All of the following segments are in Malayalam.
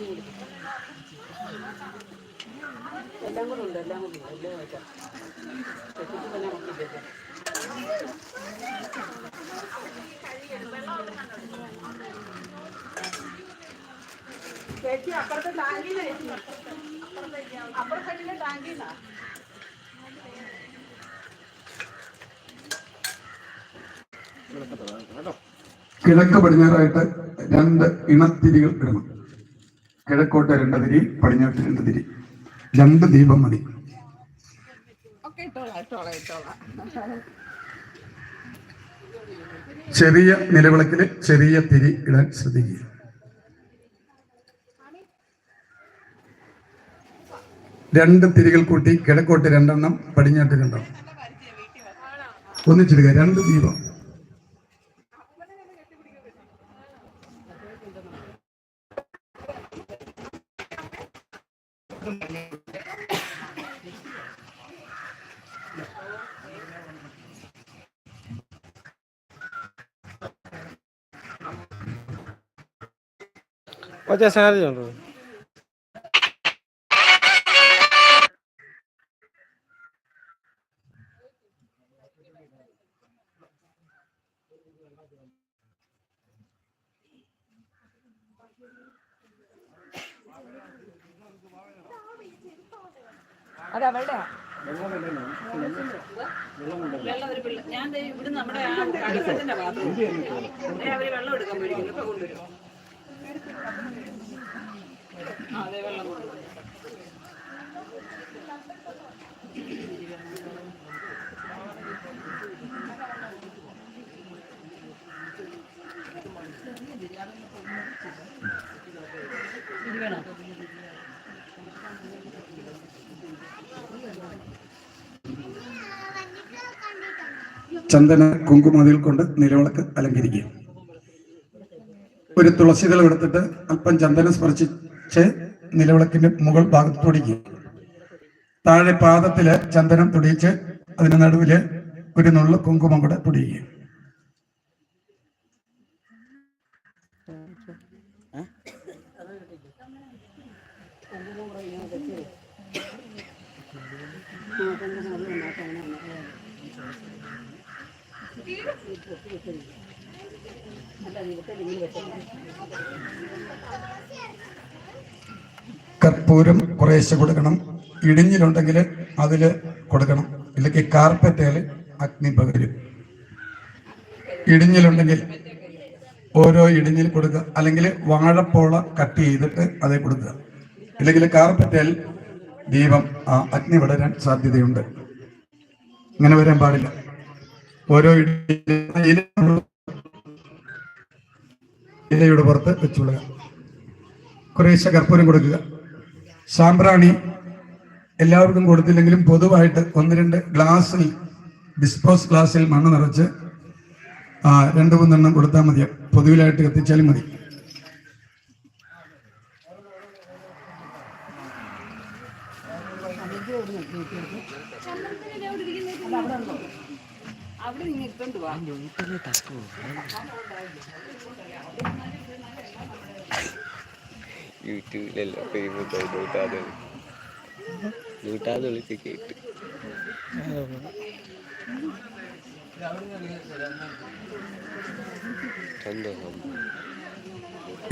കൂടി എല്ലാം കൂടെ ഉണ്ട് എല്ലാം കൂടെ ഉണ്ട്. എല്ലാം വെക്കാം തെറ്റിച്ച് തന്നെ നോക്കിയില്ലേ? ചേച്ചി അപ്പുറത്തെ ടാങ്കിന്ന് ചേച്ചി. അപ്പുറത്തെ ടാങ്കിന്നാ കിഴക്ക് പടിഞ്ഞാറായിട്ട് രണ്ട് ഇണത്തിരികൾ ഇടണം. കിഴക്കോട്ട് രണ്ട് തിരി പടിഞ്ഞാട്ട് രണ്ട് തിരി. രണ്ട് ദീപം മതി. ചെറിയ നിലവിളക്കിൽ ചെറിയ തിരി ഇടാൻ ശ്രദ്ധിക്കുക. രണ്ട് തിരികൾ കൂട്ടി കിഴക്കോട്ട് രണ്ടെണ്ണം പടിഞ്ഞാട്ട് രണ്ടെണ്ണം. ഒന്നിച്ചിടുക രണ്ട് ദീപം. Pode acionar, Leandro. അത് അവളുടെ ഞാൻ ഇവിടെ നമ്മുടെ ആ കടസത്തിന്റെ ഭാഗത്ത് അവർ വെള്ളം എടുക്കാൻ പോയിരിക്കുന്നു ഇപ്പൊ കൊണ്ടുവരും വെള്ളം കൊണ്ടുവരും ചന്ദന കുങ്കുമതിൽ കൊണ്ട് നിലവിളക്ക് അലങ്കരിക്കുക. ഒരു തുളസിതളം എടുത്തിട്ട് അല്പം ചന്ദനം സ്പർശിച്ച് നിലവിളക്കിന്റെ മുകൾ ഭാഗത്ത് തൊടിക്കുക. താഴെ പാദത്തിൽ ചന്ദനം തുടിച്ച് അതിന് നടുവിൽ ഒരു നുള്ള കുങ്കുമം കൂടെ തൊടിയുക കർപ്പൂരം കുറേശ്ശെ കൊടുക്കണം. ഇടിഞ്ഞിലുണ്ടെങ്കിൽ അതിൽ കൊടുക്കണം. ഇല്ലെങ്കിൽ കാർപ്പറ്റയിൽ അഗ്നി പകരും. ഇടിഞ്ഞിലുണ്ടെങ്കിൽ ഓരോ ഇടിഞ്ഞിൽ കൊടുക്കുക. അല്ലെങ്കിൽ വാഴപ്പോള കട്ട് ചെയ്തിട്ട് അതേ കൊടുക്കുക. ഇല്ലെങ്കിൽ കാർപ്പറ്റയിൽ ദീപം അഗ്നി വിടരാൻ സാധ്യതയുണ്ട്. ഇങ്ങനെ വരാൻ പാടില്ല. ഓരോ ഇലയുടെ പുറത്ത് വെച്ചുകൊള്ളുക. കുറേശ്ശെ കർപ്പൂരം കൊടുക്കുക. സാമ്പ്രാണി എല്ലാവർക്കും കൊടുത്തില്ലെങ്കിലും പൊതുവായിട്ട് ഒന്ന് രണ്ട് ഗ്ലാസ്സിൽ ഡിസ്പോസ് ഗ്ലാസ്സിൽ മണ്ണ് നിറച്ച് രണ്ട് മൂന്നെണ്ണം കൊടുത്താൽ മതി. പൊതുവിലായിട്ട് കത്തിച്ചാലും മതി. യൂട്യൂബിലല്ല ഫേമസ് നൂറ്റാതെ നൂറ്റാതെ വിളിച്ച് കേട്ട്.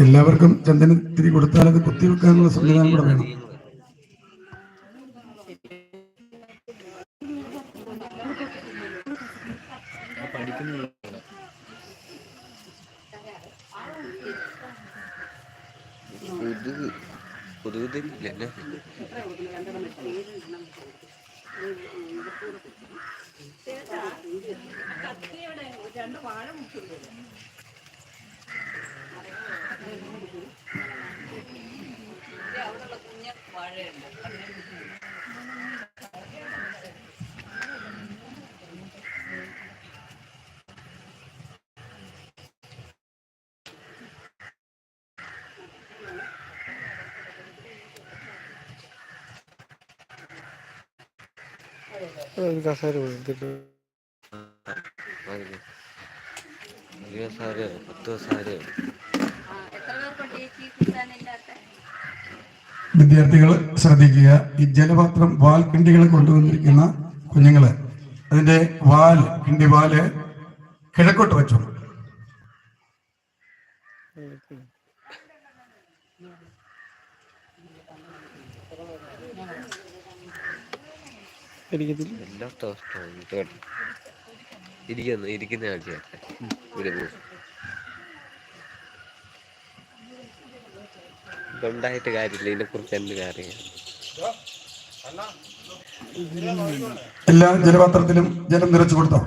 എല്ലാവർക്കും ചന്ദനത്തിരി തിരി കൊടുത്താൽ അത് കുത്തിവെക്കാനുള്ള സംവിധാനം കൂടെ വേണം. ഒരു കസേര കൊടുത്തിട്ട് വാങ്ങിക്കോ. ഇരുപത് സാറ് പത്ത് വിദ്യാർത്ഥികൾ ശ്രദ്ധിക്കുക. ഈ ജലപാത്രം വാൽ കിണ്ടികൾ കൊണ്ടുവന്നിരിക്കുന്ന കുഞ്ഞുങ്ങൾ. അതിന്റെ വാൽ കിണ്ടി വാൽ കിഴക്കോട്ട് വെച്ചു എല്ലായിടത്തും അവസ്ഥ ഇത് കേട്ടോ ഇരിക്കുന്നു ഇരിക്കുന്ന ഇതുണ്ടായിട്ട് കാര്യമില്ല. ഇതിനെ കുറിച്ച് എന്ത് അറിയാം എല്ലാ ജലപാത്രത്തിലും ജലം നിറച്ചു കൊടുത്തോ?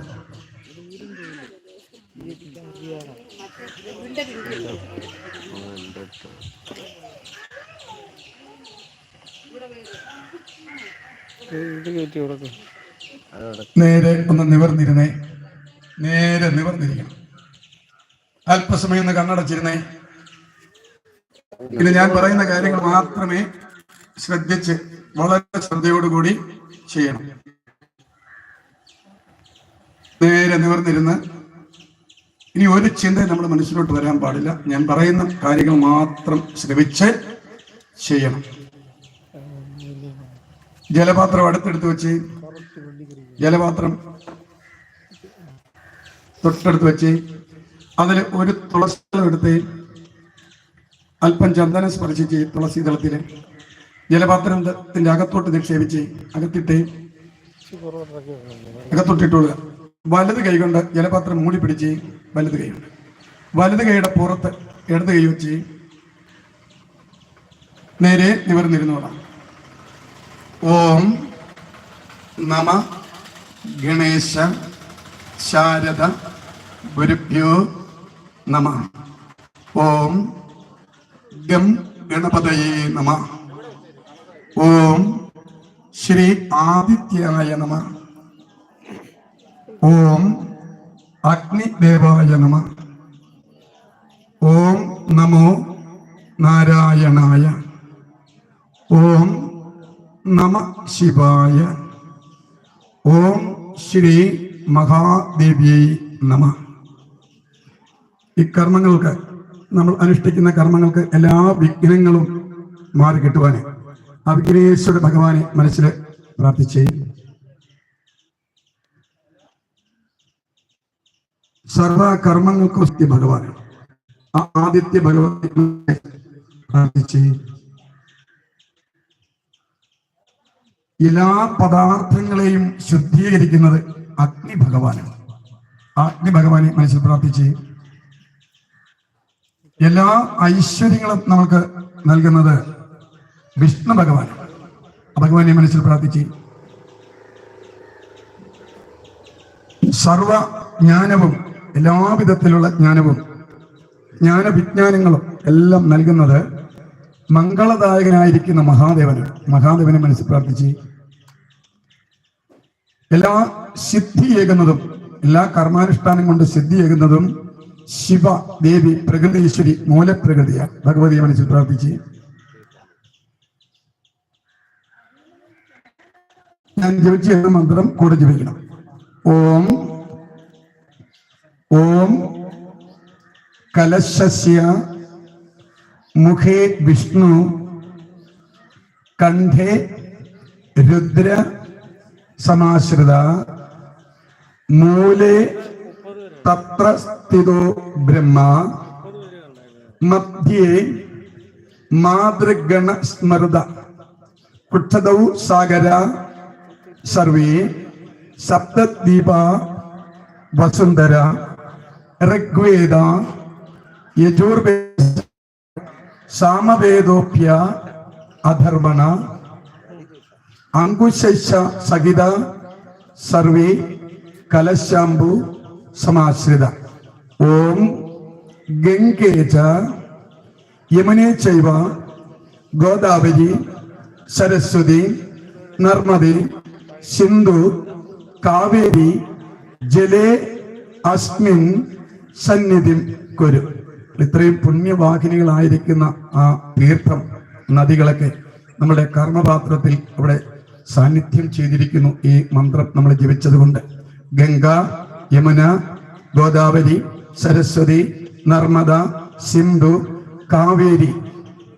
നേരെ ഒന്ന് നിവർന്നിരുന്നേ. നേരെ നിവർന്നിരിക്കണം. അല്പസമയം ഒന്ന് കണ്ണടച്ചിരുന്നേ. ഇത് ഞാൻ പറയുന്ന കാര്യങ്ങൾ മാത്രമേ ശ്രദ്ധിച്ച് വളരെ ശ്രദ്ധയോടുകൂടി ചെയ്യണം. നേരെ നിവർന്നിരുന്ന് ഇനി ഒരു ചിന്ത നമ്മുടെ മനസ്സിലോട്ട് വരാൻ പാടില്ല. ഞാൻ പറയുന്ന കാര്യങ്ങൾ മാത്രം ശ്രമിച്ച് ചെയ്യണം. ജലപാത്രം അടുത്തെടുത്ത് വെച്ച് ജലപാത്രം തൊട്ടടുത്ത് വെച്ച് അതിൽ ഒരു തുളസി എടുത്ത് അല്പം ചന്ദനം സ്പർശിച്ച് തുളസി തളത്തിൽ ജലപാത്രത്തിന്റെ അകത്തോട്ട് നിക്ഷേപിച്ച് അകത്തിട്ട് അകത്തൊട്ടിട്ടുള്ള വലത് കൈകൊണ്ട് ജലപാത്രം മൂടി പിടിച്ച് വലത് കൈ കൊണ്ട്. വലത് കൈയുടെ പുറത്ത് ഇടത് കൈ വെച്ച് നേരെ നിവർന്നിരുന്നോളാം. ഓം നമ ഗണേശ ശാരദ ഗുരുഭ്യോ നമ. ഓം ഗം ഗണപതയേ നമ. ഓം ശ്രീ ആദിത്യായ നമ. ഓം അഗ്നിദേവായ നമ. ഓം നമോ നാരായണായ. ഓം നമ ശിവായ. ഓം ശ്രീ മഹാദേവിയെ നമ. ഈ കർമ്മങ്ങൾക്ക് നമ്മൾ അനുഷ്ഠിക്കുന്ന കർമ്മങ്ങൾക്ക് എല്ലാ വിഘ്നങ്ങളും മാറി കിട്ടുവാന്. ആ വിഘ്നേശ്വര ഭഗവാനെ മനസ്സിൽ പ്രാർത്ഥിച്ച്. സർവ കർമ്മങ്ങൾക്കും ഭഗവാൻ. ആദിത്യ ഭഗവാനെ പ്രാർത്ഥിച്ചേ. എല്ലാ പദാർത്ഥങ്ങളെയും ശുദ്ധീകരിക്കുന്നത് അഗ്നി ഭഗവാനാണ്. അഗ്നി ഭഗവാനെ മനസ്സിൽ പ്രാർത്ഥിച്ച് എല്ലാ ഐശ്വര്യങ്ങളും നമുക്ക് നൽകുന്നത് വിഷ്ണു ഭഗവാൻ ഭഗവാനെ മനസ്സിൽ പ്രാർത്ഥിച്ച് സർവ ജ്ഞാനവും എല്ലാവിധത്തിലുള്ള ജ്ഞാനവും ജ്ഞാനവിജ്ഞാനങ്ങളും എല്ലാം നൽകുന്നത് മംഗളദായകനായിരിക്കുന്ന മഹാദേവനാണ്. മഹാദേവനെ മനസ്സിൽ പ്രാർത്ഥിച്ച് എല്ലാ സിദ്ധിയേകുന്നതും എല്ലാ കർമാനുഷ്ഠാനം കൊണ്ട് സിദ്ധിയേകുന്നതും ശിവ ദേവി പ്രകൃതീശ്വരി മൂലപ്രകൃതിയാണ്. ഭഗവതിയെ മനസ്സിൽ പ്രാർത്ഥിച്ച്. ഞാൻ ജപിച്ചു മന്ത്രം കൂടെ ജപിക്കണം. ഓം ഓം കലശസ്യ മുഖേ വിഷ്ണു കണ്ഠേ രുദ്ര സമാശ്രിത മൂലേ തത്ര സ്ഥിതോ ബ്രഹ്മ മധ്യേ മാതൃഗണ സ്മൃത കുക്ഷതൗ സാഗര സർവേ സപ്തദ്വീപ വസുന്ധര ഋഗ്വേദ യജുർവേദ സാമവേദോപ്യ അധർവണ അങ്കുശൈഷ സഹിത സർവേ കലശാംബു സമാശ്രിത. ഓം ഗംഗേജ യമുനേ ചൈവ ഗോദാവരി സരസ്വതി നർമ്മദി സിന്ധു കാവേരി ജലേ അസ്മിൻ സന്നിധിം കുരു. ഇത്രയും പുണ്യവാഹിനികളായിരിക്കുന്ന ആ തീർത്ഥം നദികളൊക്കെ നമ്മുടെ കർമ്മപാത്രത്തിൽ അവിടെ സാന്നിധ്യം ചെയ്തിരിക്കുന്നു ഈ മന്ത്രം നമ്മൾ ജപിച്ചത് കൊണ്ട് ഗംഗ യമുന ഗോദാവരി സരസ്വതി നർമ്മദ സിന്ധു കാവേരി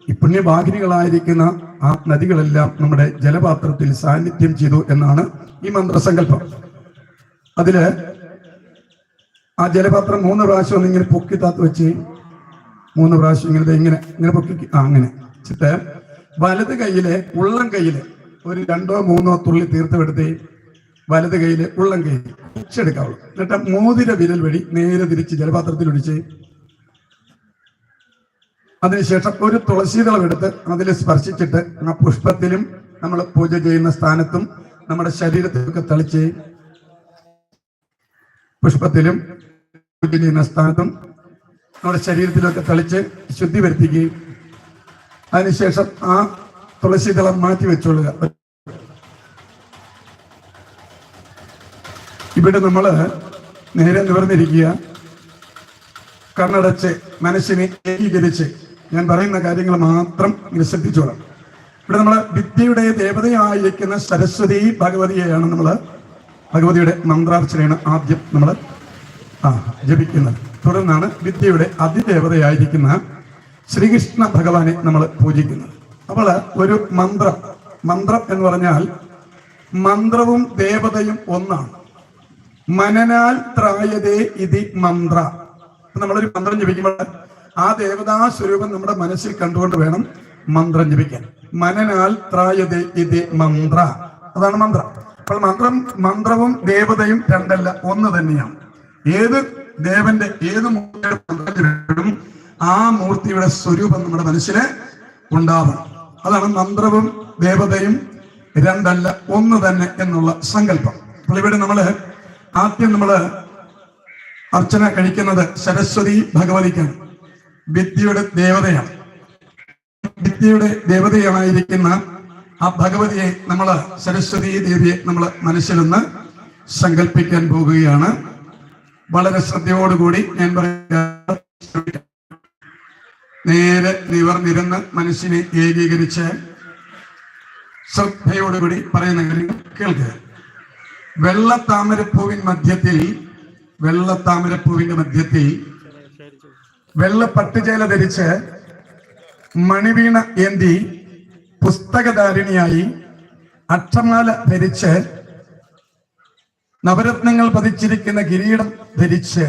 ഈ പുണ്യവാഹിനികളായിരിക്കുന്ന ആ നദികളെല്ലാം നമ്മുടെ ജലപാത്രത്തിൽ സാന്നിധ്യം ചെയ്തു എന്നാണ് ഈ മന്ത്രസങ്കല്പം. അതിൽ ആ ജലപാത്രം മൂന്ന് പ്രാവശ്യം ഒന്ന് ഇങ്ങനെ പൊക്കി താത്ത് വെച്ച് മൂന്ന് പ്രാവശ്യം ഇങ്ങനെ ഇങ്ങനെ ഇങ്ങനെ പൊക്കി ആ അങ്ങനെ. വെച്ചിട്ട് വലത് കയ്യിലെ ഉള്ളം കൈയിൽ ഒരു രണ്ടോ മൂന്നോ തുള്ളി തീർത്തുവെടുത്ത് വലത് കയ്യിൽ ഉള്ളം കൈ ഒച്ചെടുക്കാവുള്ളൂ എന്നിട്ട് മോതിര വിരൽ വഴി നേരെ തിരിച്ച് ജലപാത്രത്തിൽ ഒഴിച്ച് അതിനുശേഷം ഒരു തുളസീതളം എടുത്ത് അതിൽ സ്പർശിച്ചിട്ട് ആ പുഷ്പത്തിലും നമ്മൾ പൂജ ചെയ്യുന്ന സ്ഥാനത്തും നമ്മുടെ ശരീരത്തിലൊക്കെ തളിച്ച് പുഷ്പത്തിലും പൂജ ചെയ്യുന്ന സ്ഥാനത്തും നമ്മുടെ ശരീരത്തിലൊക്കെ തളിച്ച് ശുദ്ധി വരുത്തിക്കുകയും അതിനുശേഷം ആ തുളസീതളം മാറ്റി വെച്ചോളുക ഇവിടെ നമ്മൾ നേരെ നിവർന്നിരിക്കുക. കണ്ണടച്ച് മനസ്സിനെ ഏകീകരിച്ച് ഞാൻ പറയുന്ന കാര്യങ്ങൾ മാത്രം ഇങ്ങനെ ഇവിടെ നമ്മൾ വിദ്യയുടെ ദേവതയായിരിക്കുന്ന സരസ്വതി ഭഗവതിയെയാണ് നമ്മൾ ഭഗവതിയുടെ മന്ത്രാർച്ചനയാണ് ആദ്യം നമ്മൾ ആ ജപിക്കുന്നത്. തുടർന്നാണ് വിദ്യയുടെ അതിദേവതയായിരിക്കുന്ന ശ്രീകൃഷ്ണ ഭഗവാനെ നമ്മൾ പൂജിക്കുന്നത്. അപ്പോൾ ഒരു മന്ത്രം മന്ത്രം എന്ന് പറഞ്ഞാൽ മന്ത്രവും ദേവതയും ഒന്നാണ്. മനനാൽ ത്രായതേ ഇതി മന്ത്ര. നമ്മളൊരു മന്ത്രം ജപിക്കുമ്പോൾ ആ ദേവതാ സ്വരൂപം നമ്മുടെ മനസ്സിൽ കണ്ടുകൊണ്ട് വേണം മന്ത്രം ജപിക്കാൻ. മനനാൽ ത്രായതേ ഇതി മന്ത്ര. അതാണ് മന്ത്രം. അപ്പോൾ മന്ത്രം മന്ത്രവും ദേവതയും രണ്ടല്ല ഒന്ന് തന്നെയാണ്. ഏത് ദേവന്റെ ഏത് മൂർത്തിയുടെ മന്ത്രം ജപിക്കും ആ മൂർത്തിയുടെ സ്വരൂപം നമ്മുടെ മനസ്സിന് ഉണ്ടാവണം. അതാണ് മന്ത്രവും ദേവതയും രണ്ടല്ല ഒന്ന് തന്നെ എന്നുള്ള സങ്കല്പം. അപ്പോൾ ഇവിടെ നമ്മൾ ആദ്യം നമ്മൾ അർച്ചന കഴിക്കുന്നത് സരസ്വതി ഭഗവതിക്കാണ്. വിദ്യയുടെ ദേവതയാണ്. വിദ്യയുടെ ദേവതയാണായിരിക്കുന്ന ആ ഭഗവതിയെ നമ്മൾ സരസ്വതി ദേവിയെ നമ്മൾ മനസ്സിലൊന്ന് സങ്കല്പിക്കാൻ പോകുകയാണ്. വളരെ ശ്രദ്ധയോടുകൂടി ഞാൻ പറയാ. നേരെ നിവർന്നിരുന്ന് മനസ്സിനെ ഏകീകരിച്ച് ശ്രദ്ധയോടുകൂടി പറയുന്ന കാര്യങ്ങൾ കേൾക്കുക. വെള്ളത്താമരപ്പൂവിൻ മധ്യത്തിൽ വെള്ളത്താമരപ്പൂവിന്റെ മധ്യത്തിൽ വെള്ള പട്ടുചേല ധരിച്ച് മണിവീണ ഏന്തി പുസ്തകധാരിണിയായി അക്ഷമാല ധരിച്ച് നവരത്നങ്ങൾ പതിച്ചിരിക്കുന്ന കിരീടം ധരിച്ച്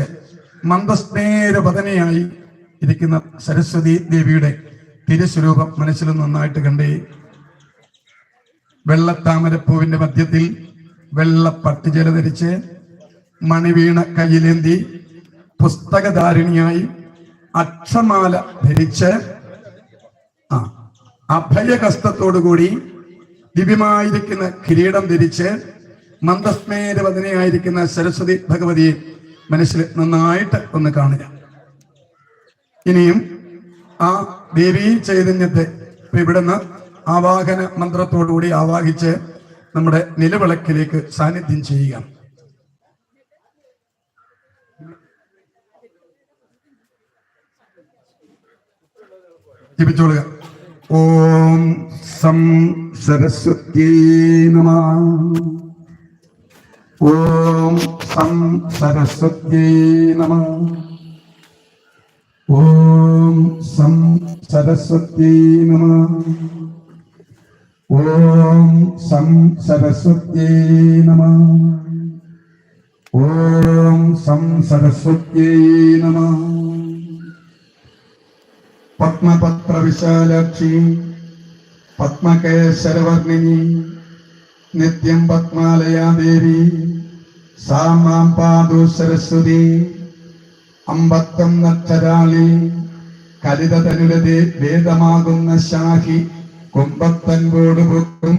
മന്ദസ്നേരപതനയായി ഇരിക്കുന്ന സരസ്വതി ദേവിയുടെ തിരുസ്വരൂപം മനസ്സിൽ നന്നായിട്ട് കണ്ടേ. വെള്ളത്താമരപ്പൂവിന്റെ മധ്യത്തിൽ വെള്ള പട്ടി പട്ടുചേല ധരിച്ച് മണിവീണ കയ്യിലേന്തി പുസ്തകധാരിണിയായി അക്ഷമാല ധരിച്ച് ആ അഭയഹസ്തത്തോടുകൂടി ദിവ്യമായിരിക്കുന്ന കിരീടം ധരിച്ച് മന്ദസ്മേരവദനയായിരിക്കുന്ന സരസ്വതി ഭഗവതിയെ മനസ്സിൽ നന്നായിട്ട് ഒന്ന് കാണുക. ഇനിയും ആ ദേവീ ചൈതന്യത്തെ ഇവിടുന്ന് ആവാഹന മന്ത്രത്തോടുകൂടി ആവാഹിച്ച് നമ്മുടെ നിലവിളക്കിലേക്ക് സാന്നിധ്യം ചെയ്യുക. ജപിച്ചോളുക. ഓം സം സരസ്വത്യേ നമ. ഓം സം സരസ്വത്യേ നമ. ഓം സം സരസ്വത്യേ നമ. ഓം സം ഓം പത്മകേശരവർണിനി നിത്യം പത്മാലയാദേവി സാ മാം പാതു സരസ്വതി അമ്പത്തം നക്ഷരാളി കലിതതനുലതേ വേദമാകുന്ന ശാഹി കുമ്പത്തൻപോട് പൊക്കും